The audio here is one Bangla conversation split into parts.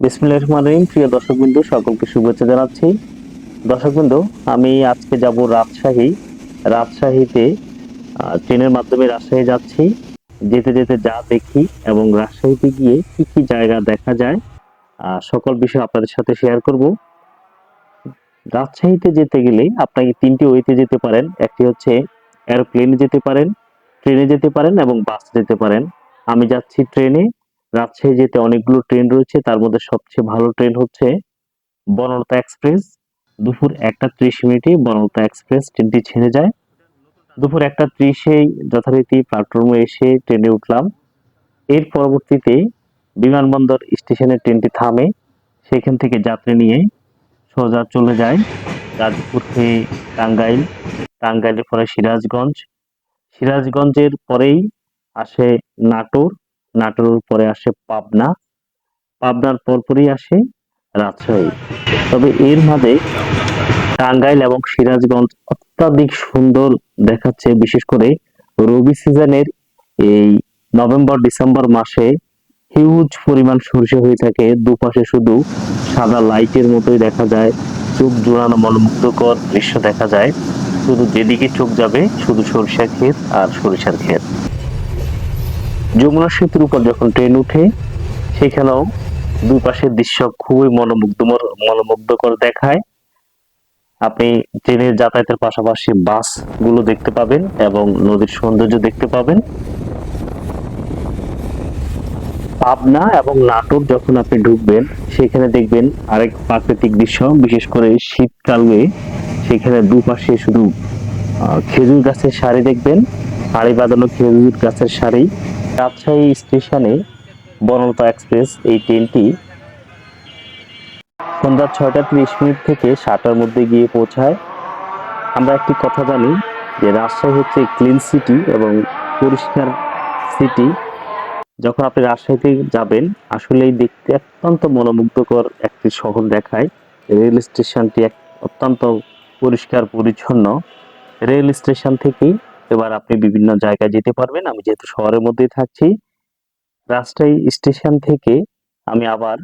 বিসমিল্লাহির রহমানির রহিম। প্রিয় দর্শকবৃন্দ, সকলকে শুভেচ্ছা জানাচ্ছি। দর্শকবৃন্দ, আমি আজকে যাব রাজশাহী। রাজশাহীতে ট্রেনের মাধ্যমে রাজশাহী যাচ্ছি। যেতে যেতে যা দেখি এবং রাজশাহীতে গিয়ে কি কি জায়গা দেখা যায় সকল বিষয় আপনাদের সাথে শেয়ার করব। রাজশাহীতে যেতে গেলে আপনাকে তিনটি ওয়েতে যেতে পারেন। একটি হচ্ছে এরোপ্লেনে যেতে পারেন ট্রেনে যেতে পারেন এবং বাসে যেতে পারেন। আমি যাচ্ছি ট্রেনে রাজশাহী যেতে অনেকগুলো ট্রেন রয়েছে, তার মধ্যে সবচেয়ে ভালো ট্রেন হচ্ছে বনলতা এক্সপ্রেস। দুপুর একটা ত্রিশ মিনিটে বনলতা এক্সপ্রেস ট্রেনটি ছেড়ে যায়। দুপুর একটা ত্রিশে যথারীতি প্ল্যাটফর্মে এসে ট্রেনে উঠলাম। এর পরবর্তীতে বিমানবন্দর স্টেশনে ট্রেনটি থামে। সেখান থেকে যাত্রী নিয়ে সোজা চলে যায় গাজীপুর হয়ে টাঙ্গাইল। টাঙ্গাইলের পরে সিরাজগঞ্জ। সিরাজগঞ্জের পরেই আসে নাটোর। নাটোরের পরে আসে পাবনা। পাবনার পরপরই আসে রাজশাহী। তবে এর মাঝে টাঙ্গাইল এবং সিরাজগঞ্জ অত্যাধিক সুন্দর দেখাচ্ছে, বিশেষ করে রবি সিজনের এই নভেম্বর, ডিসেম্বর মাসে হিউজ পরিমাণ সরিষা হয়ে থাকে। দুপাশে শুধু সাদা লাইটের মতোই দেখা যায়, চোখ জোড়ানো মনোমুগ্ধকর দৃশ্য দেখা যায়। শুধু যেদিকে চোখ যাবে, শুধু সরিষার ক্ষেত আর সরিষার ক্ষেত। যমুনা সেতুর উপর যখন ট্রেন উঠে, সেখানেও দুই পাশের দৃশ্য খুবই মনোমুগ্ধকর মনোমুগ্ধকর দেখায়। আপনি ট্রেনের যাতায়াতের পাশাপাশি বাসগুলো দেখতে পাবেন এবং নদীর সৌন্দর্য দেখতে পাবেন। পাবনা এবং নাটোর যখন আপনি ঢুকবেন, সেখানে দেখবেন আরেক প্রাকৃতিক দৃশ্য, বিশেষ করে শীতকালে। সেখানে দুপাশে শুধু খেজুর গাছের সারি দেখবেন সারি বাঁধানো খেজুর গাছের সারি। রাজশাহী স্টেশনে বনলতা এক্সপ্রেস এই ট্রেনটি সন্ধ্যা ছয়টা ত্রিশ মিনিট থেকে সাতটার মধ্যে গিয়ে পৌঁছায়। আমরা একটি কথা জানি যে রাজশাহী হচ্ছে ক্লিন সিটি এবং পরিষ্কার সিটি যখন আপনি রাজশাহীতে যাবেন, আসলেই দেখতে অত্যন্ত মনোমুগ্ধকর একটি শহর দেখায়। রেল স্টেশনটি এক অত্যন্ত পরিষ্কার পরিচ্ছন্ন। রেল স্টেশন থেকেই এবার আপনি বিভিন্ন জায়গায় যেতে পারবেন। আমি যেহেতু শহরের মধ্যেই থাকছি, রাজশাহী স্টেশন থেকে আমি আবার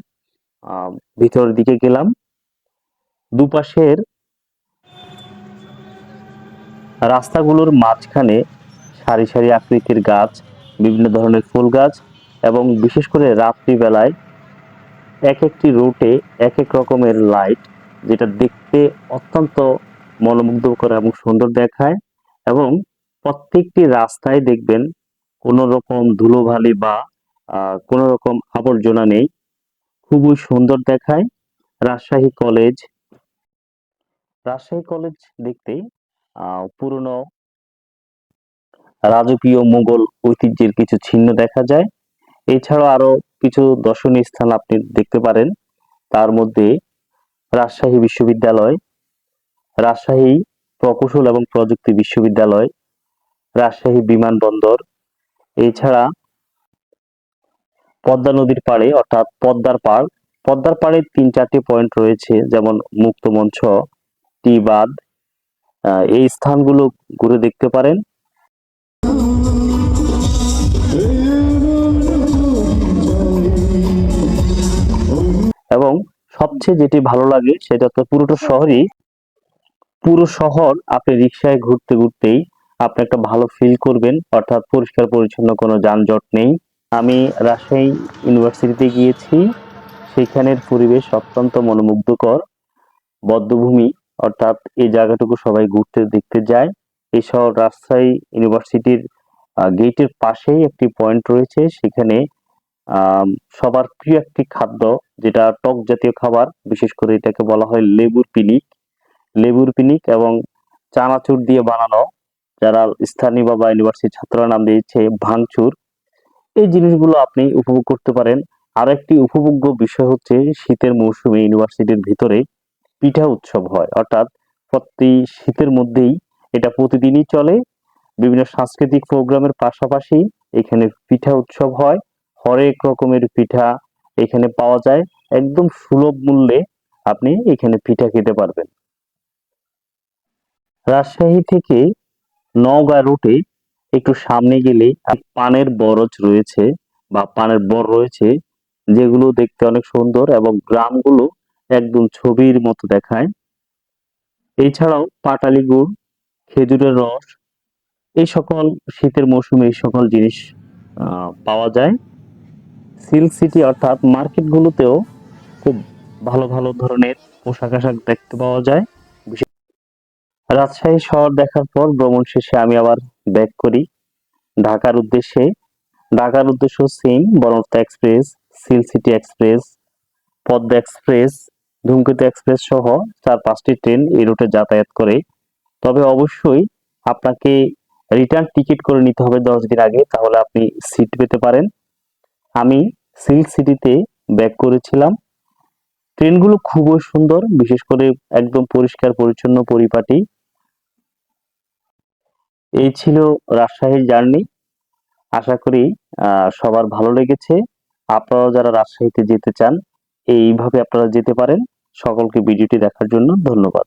ভিতরের দিকে গেলাম। দুপাশের রাস্তাগুলোর মাঝখানে সারি সারি আকৃতির গাছ, বিভিন্ন ধরনের ফুল গাছ এবং বিশেষ করে রাত্রিবেলায় এক একটি রুটে এক এক রকমের লাইট যেটা দেখতে অত্যন্ত মনোমুগ্ধকর এবং সুন্দর দেখায় এবং প্রত্যেকটি রাস্তায় দেখবেন কোনো রকম ধুলোবালি বা কোনো রকম আবর্জনা নেই। খুবই সুন্দর দেখায়। রাজশাহী কলেজ। রাজশাহী কলেজ দেখতে পুরনো রাজকীয় মুঘল ঐতিহ্যের কিছু চিহ্ন দেখা যায়। এছাড়াও আরও কিছু দর্শনীয় স্থান আপনি দেখতে পারেন। তার মধ্যে রাজশাহী বিশ্ববিদ্যালয়, রাজশাহী প্রকৌশল এবং প্রযুক্তি বিশ্ববিদ্যালয় রাজশাহী বিমানবন্দর এছাড়া পদ্মা নদীর পাড়ে অর্থাৎ পদ্মার পাড় পদ্মার পাড়ে তিন চারটি পয়েন্ট রয়েছে যেমন মুক্ত মঞ্চ টি আহ, এই স্থানগুলো ঘুরে দেখতে পারেন। এবং সবচেয়ে যেটি ভালো লাগে সেটা তো পুরোটা শহরই। পুরো শহর আপনি রিক্সায় ঘুরতে ঘুরতেই আপনি একটা ভালো ফিল করবেন, অর্থাৎ পরিষ্কার পরিচ্ছন্ন কোনো যানজট নেই। আমি রাজশাহী ইউনিভার্সিটিতে গিয়েছি, সেখানের পরিবেশ অত্যন্ত মনোমুগ্ধকর। বদ্ধভূমি, অর্থাৎ এই জায়গাটুকু সবাই ঘুরতে দেখতে যায়। এই শহর রাজশাহী ইউনিভার্সিটির গেটের পাশেই একটি পয়েন্ট রয়েছে, সেখানে সবার প্রিয় একটি খাদ্য, যেটা টক জাতীয় খাবার, বিশেষ করে এটাকে বলা হয় লেবুর পিনিক। লেবুর পিনিক এবং চানাচুর দিয়ে বানানো যারা স্থানীয় বা ইউনিভার্সিটির ছাত্ররা নাম দিয়েছে, ভাঙচুর, এই জিনিসগুলো আপনি উপভোগ করতে পারেন। আর একটি উপভোগ্য বিষয় হচ্ছে শীতের মৌসুমে ইউনিভার্সিটির ভিতরে পিঠা উৎসব হয়। অর্থাৎ প্রতি শীতের মধ্যেই এটা প্রতিদিনই চলে। বিভিন্ন সাংস্কৃতিক প্রোগ্রামের পাশাপাশি এখানে পিঠা উৎসব হয়। হরেক রকমের পিঠা এখানে পাওয়া যায়। একদম সুলভ মূল্যে আপনি এখানে পিঠা খেতে পারবেন। রাজশাহী থেকে নওগাঁ রুটে একটু সামনে গেলে পানের বরজ রয়েছে বা পানের বর রয়েছে, যেগুলো দেখতে অনেক সুন্দর এবং গ্রামগুলো একদম ছবির মতো দেখায়। এছাড়াও পাটালি গুড়, খেজুরের রস, এই সকল শীতের মৌসুমে এই সকল জিনিস পাওয়া যায়। সিল্ক সিটি অর্থাৎ মার্কেটগুলোতেও খুব ভালো ভালো ধরনের পোশাক আশাক দেখতে পাওয়া যায়। রাজশাহী শহর দেখার পর ভ্রমণ শেষে আমি আবার ব্যাক করি। ঢাকার উদ্দেশ্যে। ঢাকার উদ্দেশ্য সেম বনস্থা express, silk city express, Padma express, Dhumketu express সহ চার পাঁচটি ট্রেন এই রুটে যাতায়াত করে। তবে অবশ্যই আপনাকে রিটার্ন টিকিট করে নিতে হবে দশ দিন আগে, তাহলে আপনি সিট পেতে পারেন। আমি সিল্ক সিটিতে ব্যাক করেছিলাম। ট্রেনগুলো খুবই সুন্দর, বিশেষ করে একদম পরিষ্কার, পরিচ্ছন্ন পরিপাটি। এই ছিল রাজশাহীর জার্নি। আশা করি সবার ভালো লেগেছে। আপনারাও যারা রাজশাহীতে যেতে চান, এইভাবে আপনারা যেতে পারেন। সকলকে ভিডিওটি দেখার জন্য ধন্যবাদ।